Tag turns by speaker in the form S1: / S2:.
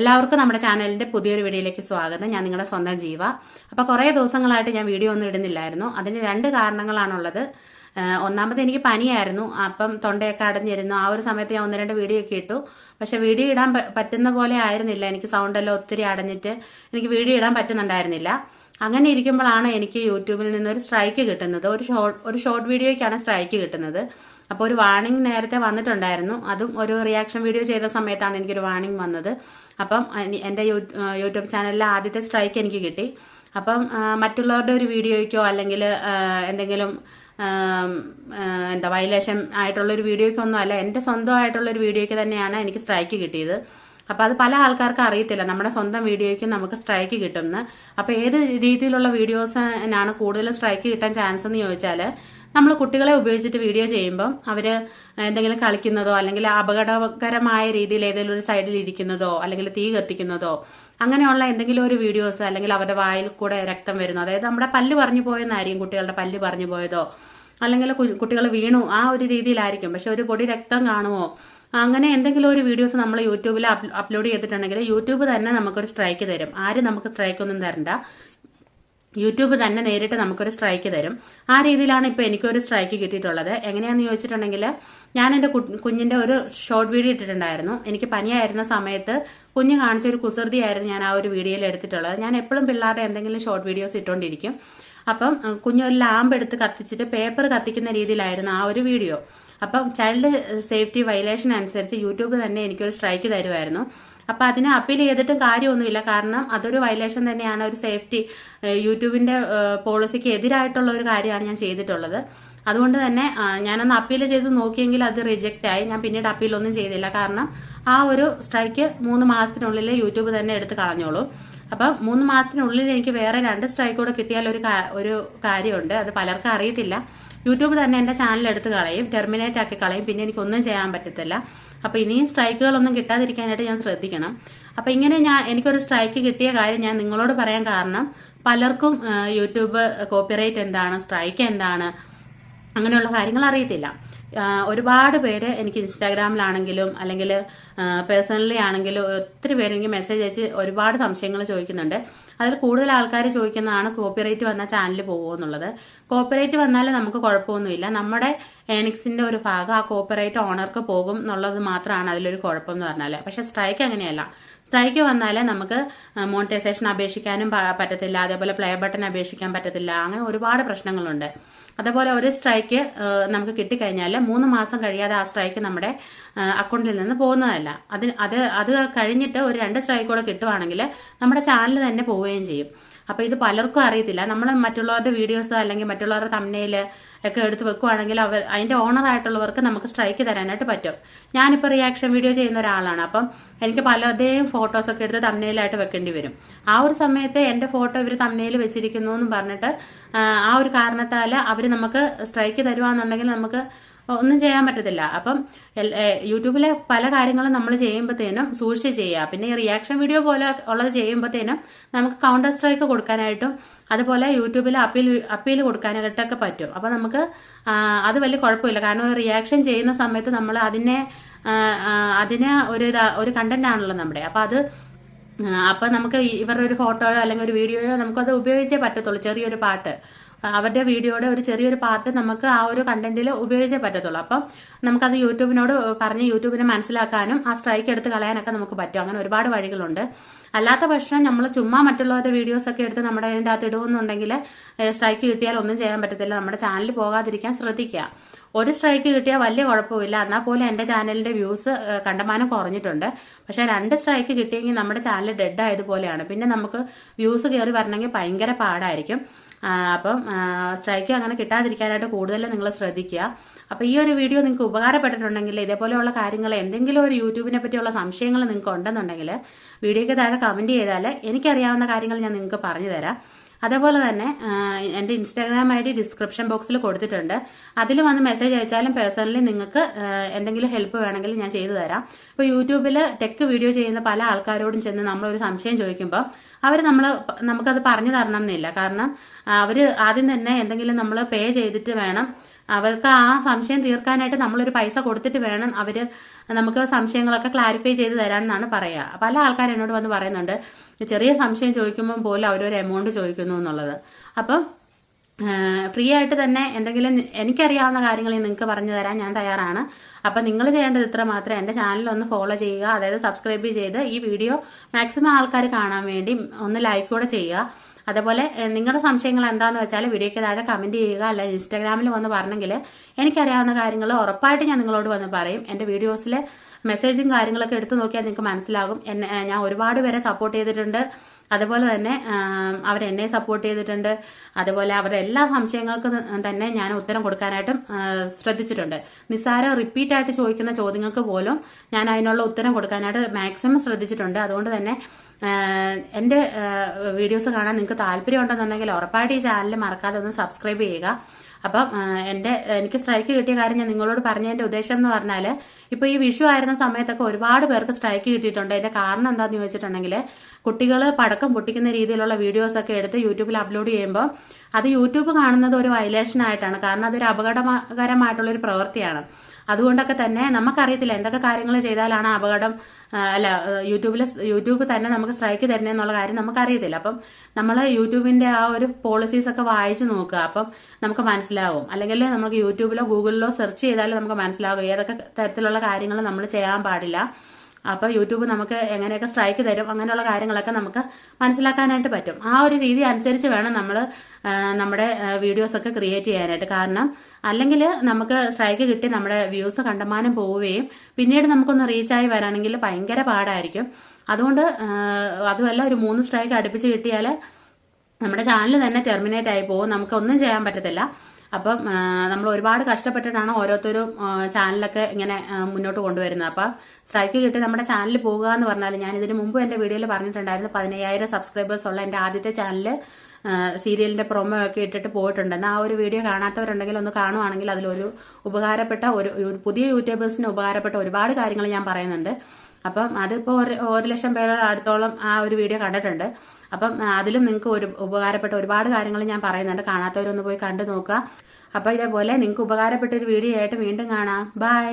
S1: എല്ലാവർക്കും നമ്മുടെ ചാനലിന്റെ പുതിയൊരു വീഡിയോയിലേക്ക് സ്വാഗതം. ഞാൻ നിങ്ങളുടെ സ്വന്തം ജീവ. അപ്പോൾ കുറേ ദിവസങ്ങളായിട്ട് ഞാൻ വീഡിയോ ഒന്നും ഇടുന്നില്ലായിരുന്നു. അതിന് രണ്ട് കാരണങ്ങളാണുള്ളത്. ഒന്നാമത് എനിക്ക് പനിയായിരുന്നു. അപ്പം തൊണ്ടയൊക്കെ അടഞ്ഞിരുന്നു. ആ ഒരു സമയത്ത് ഞാൻ ഒന്ന് രണ്ട് വീഡിയോ ഒക്കെ ഇട്ടു. പക്ഷെ വീഡിയോ ഇടാൻ പറ്റുന്ന പോലെ ആയിരുന്നില്ല. എനിക്ക് സൗണ്ട് എല്ലാം ഒത്തിരി അടഞ്ഞിട്ട് എനിക്ക് വീഡിയോ ഇടാൻ പറ്റുന്നുണ്ടായിരുന്നില്ല. അങ്ങനെ ഇരിക്കുമ്പോഴാണ് എനിക്ക് യൂട്യൂബിൽ നിന്ന് ഒരു സ്ട്രൈക്ക് കിട്ടുന്നത്. ഒരു ഷോർട്ട് ഒരു ഷോർട്ട് വീഡിയോയ്ക്കാണ് സ്ട്രൈക്ക് കിട്ടുന്നത്. അപ്പോൾ ഒരു വാണിംഗ് നേരത്തെ വന്നിട്ടുണ്ടായിരുന്നു. അതും ഒരു റിയാക്ഷൻ വീഡിയോ ചെയ്ത സമയത്താണ് എനിക്കൊരു വാണിംഗ് വന്നത്. അപ്പം എന്റെ യൂട്യൂബ് ചാനലിലെ ആദ്യത്തെ സ്ട്രൈക്ക് എനിക്ക് കിട്ടി. അപ്പം മറ്റുള്ളവരുടെ ഒരു വീഡിയോയ്ക്കോ അല്ലെങ്കിൽ എന്തെങ്കിലും എന്താ വയലേഷൻ ആയിട്ടുള്ള ഒരു വീഡിയോയ്ക്കൊന്നും അല്ല. എന്റെ സ്വന്തമായിട്ടുള്ള ഒരു വീഡിയോയ്ക്ക് തന്നെയാണ് എനിക്ക് സ്ട്രൈക്ക് കിട്ടിയത്. അപ്പോൾ അത് പല ആൾക്കാർക്ക് അറിയത്തില്ല. നമ്മുടെ സ്വന്തം വീഡിയോയ്ക്ക് നമുക്ക് സ്ട്രൈക്ക് കിട്ടുമെന്ന് അപ്പോൾ ഏത് രീതിയിലുള്ള വീഡിയോസിനാണ് കൂടുതൽ സ്ട്രൈക്ക് കിട്ടാൻ ചാൻസ് എന്ന് ചോദിച്ചാൽ നമ്മൾ കുട്ടികളെ ഉപയോഗിച്ചിട്ട് വീഡിയോ ചെയ്യുമ്പോൾ അവർ എന്തെങ്കിലും കളിക്കുന്നതോ അല്ലെങ്കിൽ അപകടകരമായ രീതിയിൽ ഏതെങ്കിലും ഒരു സൈഡിൽ ഇരിക്കുന്നതോ അല്ലെങ്കിൽ തീ കത്തിക്കുന്നതോ അങ്ങനെയുള്ള എന്തെങ്കിലും ഒരു വീഡിയോസ് അല്ലെങ്കിൽ അവരുടെ വായിൽ കൂടെ രക്തം വരുന്നു. അതായത് നമ്മുടെ പല്ല് പറഞ്ഞു പോയെന്നായിരിക്കും കുട്ടികളുടെ പല്ല് പറഞ്ഞു പോയതോ അല്ലെങ്കിൽ കുട്ടികൾ വീണു ആ ഒരു രീതിയിലായിരിക്കും. പക്ഷെ ഒരു പൊടി രക്തം കാണുമോ? അങ്ങനെ എന്തെങ്കിലും ഒരു വീഡിയോസ് നമ്മൾ യൂട്യൂബിൽ അപ്ലോഡ് ചെയ്തിട്ടുണ്ടെങ്കിൽ യൂട്യൂബ് തന്നെ നമുക്കൊരു സ്ട്രൈക്ക് തരും. ആരും നമുക്ക് സ്ട്രൈക്ക് ഒന്നും തരണ്ട. യൂട്യൂബ് തന്നെ നേരിട്ട് നമുക്കൊരു സ്ട്രൈക്ക് തരും. ആ രീതിയിലാണ് ഇപ്പോൾ എനിക്കൊരു സ്ട്രൈക്ക് കിട്ടിയിട്ടുള്ളത്. എങ്ങനെയാണെന്ന് ചോദിച്ചിട്ടുണ്ടെങ്കിൽ ഞാൻ എന്റെ കുഞ്ഞിന്റെ ഒരു ഷോർട്ട് വീഡിയോ ഇട്ടിട്ടുണ്ടായിരുന്നു. എനിക്ക് പനിയായിരുന്ന സമയത്ത് കുഞ്ഞ് കാണിച്ച ഒരു കുസൃതിയായിരുന്നു ഞാൻ ആ ഒരു വീഡിയോയിൽ എടുത്തിട്ടുള്ളത്. ഞാൻ എപ്പോഴും പിള്ളേരുടെ എന്തെങ്കിലും ഷോർട്ട് വീഡിയോസ് ഇട്ടുകൊണ്ടിരിക്കും അപ്പം കുഞ്ഞൊരു ലാമ്പ് എടുത്ത് കത്തിച്ചിട്ട് പേപ്പർ കത്തിക്കുന്ന രീതിയിലായിരുന്നു ആ ഒരു വീഡിയോ. അപ്പം ചൈൽഡ് സേഫ്റ്റി വയലേഷൻ അനുസരിച്ച് യൂട്യൂബ് തന്നെ എനിക്കൊരു സ്ട്രൈക്ക് തരുമായിരുന്നു അപ്പം അതിനെ അപ്പീൽ ചെയ്തിട്ടും കാര്യമൊന്നുമില്ല. കാരണം അതൊരു വയലേഷൻ തന്നെയാണ്. ഒരു സേഫ്റ്റി യൂട്യൂബിന്റെ പോളിസിക്ക് എതിരായിട്ടുള്ള ഒരു കാര്യമാണ് ഞാൻ ചെയ്തിട്ടുള്ളത്. അതുകൊണ്ട് തന്നെ ഞാനൊന്ന് അപ്പീൽ ചെയ്ത് നോക്കിയെങ്കിൽ അത് റിജക്റ്റ് ആയി. ഞാൻ പിന്നീട് അപ്പീലൊന്നും ചെയ്തില്ല. കാരണം ആ ഒരു സ്ട്രൈക്ക് മൂന്ന് മാസത്തിനുള്ളിൽ യൂട്യൂബ് തന്നെ എടുത്ത് കളഞ്ഞോളൂ. അപ്പം മൂന്ന് മാസത്തിനുള്ളിൽ എനിക്ക് വേറെ രണ്ട് സ്ട്രൈക്ക് കൂടെ കിട്ടിയാൽ ഒരു ഒരു കാര്യമുണ്ട്. അത് പലർക്കും അറിയത്തില്ല. യൂട്യൂബ് തന്നെ എന്റെ ചാനൽ എടുത്ത് കളയും. ടെർമിനേറ്റ് ആക്കി കളയും. പിന്നെ എനിക്കൊന്നും ചെയ്യാൻ പറ്റത്തില്ല. അപ്പോൾ ഇനിയും സ്ട്രൈക്കുകളൊന്നും കിട്ടാതിരിക്കാനായിട്ട് ഞാൻ ശ്രദ്ധിക്കണം. അപ്പോൾ ഇങ്ങനെ ഞാൻ എനിക്കൊരു സ്ട്രൈക്ക് കിട്ടിയ കാര്യം ഞാൻ നിങ്ങളോട് പറയാൻ കാരണം പലർക്കും യൂട്യൂബ് കോപ്പിറൈറ്റ് എന്താണ് സ്ട്രൈക്ക് എന്താണ് അങ്ങനെയുള്ള കാര്യങ്ങൾ അറിയത്തില്ല. ഒരുപാട് പേര് എനിക്ക് ഇൻസ്റ്റാഗ്രാമിലാണെങ്കിലും അല്ലെങ്കിൽ പേഴ്സണലി ആണെങ്കിലും ഒത്തിരി പേര് എനിക്ക് മെസ്സേജ് അയച്ച് ഒരുപാട് സംശയങ്ങൾ ചോദിക്കുന്നുണ്ട്. അതിൽ കൂടുതൽ ആൾക്കാർ ചോദിക്കുന്നതാണ് കോപ്പിറൈറ്റ് വന്ന ചാനൽ പോകുമോ എന്നുള്ളത്. കോപ്പിറൈറ്റ് വന്നാൽ നമുക്ക് കുഴപ്പമൊന്നുമില്ല. നമ്മുടെ ഏണിക്സിന്റെ ഒരു ഭാഗം ആ കോപ്പിറൈറ്റ് ഓണർക്ക് പോകും എന്നുള്ളത് മാത്രമാണ് അതിലൊരു കുഴപ്പം എന്ന് പറഞ്ഞാൽ പക്ഷെ സ്ട്രൈക്ക് അങ്ങനെയല്ല. സ്ട്രൈക്ക് വന്നാൽ നമുക്ക് മോണിറ്റൈസേഷൻ അപേക്ഷിക്കാനും പറ്റത്തില്ല. അതേപോലെ പ്ലേ ബട്ടൺ അപേക്ഷിക്കാൻ പറ്റത്തില്ല. അങ്ങനെ ഒരുപാട് പ്രശ്നങ്ങളുണ്ട്. അതേപോലെ ഒരു സ്ട്രൈക്ക് നമുക്ക് കിട്ടിക്കഴിഞ്ഞാൽ മൂന്ന് മാസം കഴിയാതെ ആ സ്ട്രൈക്ക് നമ്മുടെ അക്കൗണ്ടിൽ നിന്ന് പോകുന്നതല്ല. അത് അത് അത് കഴിഞ്ഞിട്ട് ഒരു രണ്ട് സ്ട്രൈക്ക് കൂടെ കിട്ടുവാണെങ്കിൽ നമ്മുടെ ചാനൽ തന്നെ പോവുകയും ചെയ്യും. അപ്പോൾ ഇത് പലർക്കും അറിയത്തില്ല. നമ്മൾ മറ്റുള്ളവരുടെ വീഡിയോസ് അല്ലെങ്കിൽ മറ്റുള്ളവരുടെ തമ്മനയിൽ ഒക്കെ എടുത്ത് വെക്കുവാണെങ്കിൽ അവർ അതിന്റെ ഓണർ ആയിട്ടുള്ളവർക്ക് നമുക്ക് സ്ട്രൈക്ക് തരാനായിട്ട് പറ്റും. ഞാനിപ്പോൾ റിയാക്ഷൻ വീഡിയോ ചെയ്യുന്ന ഒരാളാണ്. അപ്പം എനിക്ക് പലതേയും ഫോട്ടോസ് ഒക്കെ എടുത്ത് തമ്മനയിലായിട്ട് വെക്കേണ്ടി വരും. ആ ഒരു സമയത്ത് എന്റെ ഫോട്ടോ ഇവർ തമ്മനയിൽ വെച്ചിരിക്കുന്നു എന്ന് പറഞ്ഞിട്ട് ആ ഒരു കാരണത്താൽ അവർ നമുക്ക് സ്ട്രൈക്ക് തരുവാന്നുണ്ടെങ്കിൽ നമുക്ക് ഒന്നും ചെയ്യാൻ പറ്റത്തില്ല. അപ്പം യൂട്യൂബിലെ പല കാര്യങ്ങളും നമ്മൾ ചെയ്യുമ്പോഴത്തേനും സൂക്ഷിച്ച് ചെയ്യുക. പിന്നെ ഈ റിയാക്ഷൻ വീഡിയോ പോലെ ഉള്ളത് ചെയ്യുമ്പോഴത്തേനും നമുക്ക് കൗണ്ടർ സ്ട്രൈക്ക് കൊടുക്കാനായിട്ടും അതുപോലെ യൂട്യൂബിൽ അപ്പീൽ അപ്പീൽ കൊടുക്കാനായിട്ടൊക്കെ പറ്റും. അപ്പം നമുക്ക് അത് വലിയ കുഴപ്പമില്ല. കാരണം റിയാക്ഷൻ ചെയ്യുന്ന സമയത്ത് നമ്മൾ അതിനെ അതിന് ഒരു ഒരു കണ്ടന്റ് ആണല്ലോ നമ്മുടെ. അപ്പം അത് അപ്പോൾ നമുക്ക് ഇവരുടെ ഒരു ഫോട്ടോയോ അല്ലെങ്കിൽ ഒരു വീഡിയോയോ നമുക്കത് ഉപയോഗിച്ചേ പറ്റത്തുള്ളൂ. ചെറിയൊരു പാട്ട്. അവരുടെ വീഡിയോയുടെ ഒരു ചെറിയൊരു പാർട്ട് നമുക്ക് ആ ഒരു കണ്ടന്റിൽ ഉപയോഗിച്ചേ പറ്റത്തുള്ളൂ. അപ്പം നമുക്കത് യൂട്യൂബിനോട് പറഞ്ഞ് യൂട്യൂബിനെ മനസ്സിലാക്കാനും ആ സ്ട്രൈക്ക് എടുത്ത് കളയാനൊക്കെ നമുക്ക് പറ്റും. അങ്ങനെ ഒരുപാട് വഴികളുണ്ട്. അല്ലാത്ത പക്ഷം നമ്മൾ ചുമ്മാ മറ്റുള്ളവരുടെ വീഡിയോസ് ഒക്കെ എടുത്ത് നമ്മുടെ അതിന്റെ അകത്ത് ഇടുമെന്നുണ്ടെങ്കിൽ സ്ട്രൈക്ക് കിട്ടിയാൽ ഒന്നും ചെയ്യാൻ പറ്റത്തില്ല. നമ്മുടെ ചാനൽ പോകാതിരിക്കാൻ ശ്രദ്ധിക്കുക. ഒരു സ്ട്രൈക്ക് കിട്ടിയാൽ വലിയ കുഴപ്പമില്ല. എന്നാൽ പോലും എന്റെ ചാനലിന്റെ വ്യൂസ് കണ്ടമാനം കുറഞ്ഞിട്ടുണ്ട്. പക്ഷേ രണ്ട് സ്ട്രൈക്ക് കിട്ടിയെങ്കിൽ നമ്മുടെ ചാനൽ ഡെഡ് ആയതുപോലെയാണ്. പിന്നെ നമുക്ക് വ്യൂസ് കയറി വരണമെങ്കിൽ ഭയങ്കര പാടായിരിക്കും. അപ്പം സ്ട്രൈക്ക് അങ്ങനെ കിട്ടാതിരിക്കാനായിട്ട് കൂടുതൽ നിങ്ങൾ ശ്രദ്ധിക്കുക. അപ്പോൾ ഈ ഒരു വീഡിയോ നിങ്ങൾക്ക് ഉപകാരപ്പെട്ടിട്ടുണ്ടെങ്കിൽ ഇതേപോലെയുള്ള കാര്യങ്ങൾ എന്തെങ്കിലും ഒരു യൂട്യൂബിനെ പറ്റിയുള്ള സംശയങ്ങൾ നിങ്ങൾക്ക് ഉണ്ടെന്നുണ്ടെങ്കിൽ വീഡിയോയ്ക്ക് താഴെ കമന്റ് ചെയ്താൽ എനിക്കറിയാവുന്ന കാര്യങ്ങൾ ഞാൻ നിങ്ങൾക്ക് പറഞ്ഞു തരാം. അതേപോലെ തന്നെ എന്റെ ഇൻസ്റ്റാഗ്രാം ഐ ഡി ഡിസ്ക്രിപ്ഷൻ ബോക്സിൽ കൊടുത്തിട്ടുണ്ട്. അതിൽ വന്ന് മെസ്സേജ് അയച്ചാലും പേഴ്സണലി നിങ്ങൾക്ക് എന്തെങ്കിലും ഹെൽപ്പ് വേണമെങ്കിൽ ഞാൻ ചെയ്തു തരാം. ഇപ്പോൾ യൂട്യൂബിൽ ടെക് വീഡിയോ ചെയ്യുന്ന പല ആൾക്കാരോടും ചെന്ന് നമ്മളൊരു സംശയം ചോദിക്കുമ്പോൾ അവർ നമ്മൾ നമുക്കത് പറഞ്ഞു തരണം എന്നില്ല കാരണം അവർ ആദ്യം തന്നെ എന്തെങ്കിലും നമ്മൾ പേ ചെയ്തിട്ട് വേണം. അവർക്ക് ആ സംശയം തീർക്കാനായിട്ട് നമ്മളൊരു പൈസ കൊടുത്തിട്ട് വേണം അവർ നമുക്ക് സംശയങ്ങളൊക്കെ ക്ലാരിഫൈ ചെയ്ത് തരാമെന്നാണ് പറയുക പല ആൾക്കാർ എന്നോട് വന്ന് പറയുന്നുണ്ട് ചെറിയ സംശയം ചോദിക്കുമ്പോൾ പോലും അവരൊരു എമൗണ്ട് ചോദിക്കുന്നു എന്നുള്ളത്. അപ്പം ഫ്രീ ആയിട്ട് തന്നെ എന്തെങ്കിലും എനിക്കറിയാവുന്ന കാര്യങ്ങൾ നിങ്ങൾക്ക് പറഞ്ഞു തരാൻ ഞാൻ തയ്യാറാണ്. അപ്പം നിങ്ങൾ ചെയ്യേണ്ടത് ഇത്ര മാത്രം എന്റെ ചാനൽ ഒന്ന് ഫോളോ ചെയ്യുക അതായത് സബ്സ്ക്രൈബ് ചെയ്ത് ഈ വീഡിയോ മാക്സിമം ആൾക്കാർ കാണാൻ വേണ്ടി ഒന്ന് ലൈക്ക് കൂടെ ചെയ്യുക. അതേപോലെ നിങ്ങളുടെ സംശയങ്ങൾ എന്താണെന്ന് വെച്ചാൽ വീഡിയോയ്ക്ക് താഴെ കമന്റ് ചെയ്യുക അല്ല ഇൻസ്റ്റാഗ്രാമിൽ വന്ന് പറഞ്ഞെങ്കിൽ എനിക്കറിയാവുന്ന കാര്യങ്ങൾ ഉറപ്പായിട്ട് ഞാൻ നിങ്ങളോട് വന്ന് പറയും. എന്റെ വീഡിയോസിൽ മെസ്സേജും കാര്യങ്ങളൊക്കെ എടുത്തു നോക്കിയാൽ നിങ്ങൾക്ക് മനസ്സിലാകും. എന്നെ ഞാൻ ഒരുപാട് പേരെ സപ്പോർട്ട് ചെയ്തിട്ടുണ്ട്. അതുപോലെ തന്നെ അവരെന്നെ സപ്പോർട്ട് ചെയ്തിട്ടുണ്ട്. അതുപോലെ അവരുടെ എല്ലാ സംശയങ്ങൾക്കും തന്നെ ഞാൻ ഉത്തരം കൊടുക്കാനായിട്ടും ശ്രദ്ധിച്ചിട്ടുണ്ട്. നിസ്സാരം റിപ്പീറ്റ് ആയിട്ട് ചോദിക്കുന്ന ചോദ്യങ്ങൾക്ക് പോലും ഞാൻ അതിനുള്ള ഉത്തരം കൊടുക്കാനായിട്ട് മാക്സിമം ശ്രദ്ധിച്ചിട്ടുണ്ട്. അതുകൊണ്ട് തന്നെ എന്റെ വീഡിയോസ് കാണാൻ നിങ്ങൾക്ക് താല്പര്യം ഉണ്ടെന്നുണ്ടെങ്കിൽ ഉറപ്പായിട്ട് ഈ ചാനൽ മറക്കാതെ ഒന്ന് സബ്സ്ക്രൈബ് ചെയ്യുക. അപ്പം എന്റെ എനിക്ക് സ്ട്രൈക്ക് കിട്ടിയ കാര്യം ഞാൻ നിങ്ങളോട് പറഞ്ഞതിന്റെ ഉദ്ദേശം എന്ന് പറഞ്ഞാൽ ഇപ്പോൾ ഈ വിഷു ആയിരുന്ന സമയത്തൊക്കെ ഒരുപാട് പേർക്ക് സ്ട്രൈക്ക് കിട്ടിയിട്ടുണ്ട്. അതിന്റെ കാരണം എന്താണെന്ന് ചോദിച്ചിട്ടുണ്ടെങ്കിൽ കുട്ടികൾ പടക്കം പൊട്ടിക്കുന്ന രീതിയിലുള്ള വീഡിയോസൊക്കെ എടുത്ത് യൂട്യൂബിൽ അപ്ലോഡ് ചെയ്യുമ്പോൾ അത് യൂട്യൂബ് കാണുന്നത് ഒരു വയലേഷനായിട്ടാണ് കാരണം അതൊരു അപകടകരമായിട്ടുള്ളൊരു പ്രവൃത്തിയാണ്. അതുകൊണ്ടൊക്കെ തന്നെ നമുക്കറിയത്തില്ല എന്തൊക്കെ കാര്യങ്ങൾ ചെയ്താലാണ് അപകടം അല്ല യൂട്യൂബിൽ യൂട്യൂബ് തന്നെ നമുക്ക് സ്ട്രൈക്ക് തരുന്നതെന്നുള്ള കാര്യം നമുക്കറിയത്തില്ല. അപ്പം നമ്മൾ യൂട്യൂബിന്റെ ആ ഒരു പോളിസീസ് ഒക്കെ വായിച്ച് നോക്കുക. അപ്പം നമുക്ക് മനസ്സിലാവും. അല്ലെങ്കിൽ നമുക്ക് യൂട്യൂബിലോ ഗൂഗിളിലോ സെർച്ച് ചെയ്താലും നമുക്ക് മനസ്സിലാകും ഏതൊക്കെ തരത്തിലുള്ള കാര്യങ്ങൾ നമ്മൾ ചെയ്യാൻ പാടില്ല. അപ്പോൾ യൂട്യൂബ് നമുക്ക് എങ്ങനെയൊക്കെ സ്ട്രൈക്ക് തരും അങ്ങനെയുള്ള കാര്യങ്ങളൊക്കെ നമുക്ക് മനസ്സിലാക്കാനായിട്ട് പറ്റും. ആ ഒരു രീതി അനുസരിച്ച് വേണം നമ്മൾ നമ്മുടെ വീഡിയോസൊക്കെ ക്രിയേറ്റ് ചെയ്യാനായിട്ട്. കാരണം അല്ലെങ്കിൽ നമുക്ക് സ്ട്രൈക്ക് കിട്ടി നമ്മുടെ വ്യൂസ് കണ്ടമാനം പോവുകയും പിന്നീട് നമുക്കൊന്ന് റീച്ചായി വരാണെങ്കിൽ ഭയങ്കര പാടായിരിക്കും. അതുകൊണ്ട് അതുമല്ല ഒരു മൂന്ന് സ്ട്രൈക്ക് അടുപ്പിച്ച് കിട്ടിയാൽ നമ്മുടെ ചാനൽ തന്നെ ടെർമിനേറ്റ് ആയി പോകും. നമുക്കൊന്നും ചെയ്യാൻ പറ്റത്തില്ല. അപ്പം നമ്മൾ ഒരുപാട് കഷ്ടപ്പെട്ടിട്ടാണ് ഓരോരുത്തരും ചാനലൊക്കെ ഇങ്ങനെ മുന്നോട്ട് കൊണ്ടുവരുന്നത്. അപ്പം സ്ട്രൈക്ക് കിട്ടി നമ്മുടെ ചാനൽ പോകുക എന്ന് പറഞ്ഞാൽ ഞാൻ ഇതിന് മുമ്പ് എന്റെ വീഡിയോയിൽ പറഞ്ഞിട്ടുണ്ടായിരുന്നു പതിനയ്യായിരം സബ്സ്ക്രൈബേഴ്സ് ഉള്ള എന്റെ ആദ്യത്തെ ചാനൽ സീരിയലിന്റെ പ്രൊമോ ഒക്കെ ഇട്ടിട്ട് പോയിട്ടുണ്ട് എന്നാൽ ആ ഒരു വീഡിയോ കാണാത്തവരുണ്ടെങ്കിൽ ഒന്ന് കാണുവാണെങ്കിൽ അതിലൊരു ഉപകാരപ്പെട്ട ഒരു പുതിയ യൂട്യൂബേഴ്സിന് ഉപകാരപ്പെട്ട ഒരുപാട് കാര്യങ്ങൾ ഞാൻ പറയുന്നുണ്ട്. അപ്പം അതിപ്പോൾ ഒരു ഒരു ലക്ഷം പേരുടെ അടുത്തോളം ആ ഒരു വീഡിയോ കണ്ടിട്ടുണ്ട്. അപ്പം അതിലും നിങ്ങൾക്ക് ഒരു ഉപകാരപ്പെട്ട ഒരുപാട് കാര്യങ്ങൾ ഞാൻ പറയുന്നുണ്ട്. കാണാത്തവരൊന്ന് പോയി കണ്ടു നോക്കുക. അപ്പോൾ ഇതേപോലെ നിങ്ങൾക്ക് ഉപകാരപ്പെട്ട ഒരു വീഡിയോ ആയിട്ട് വീണ്ടും കാണാം. ബൈ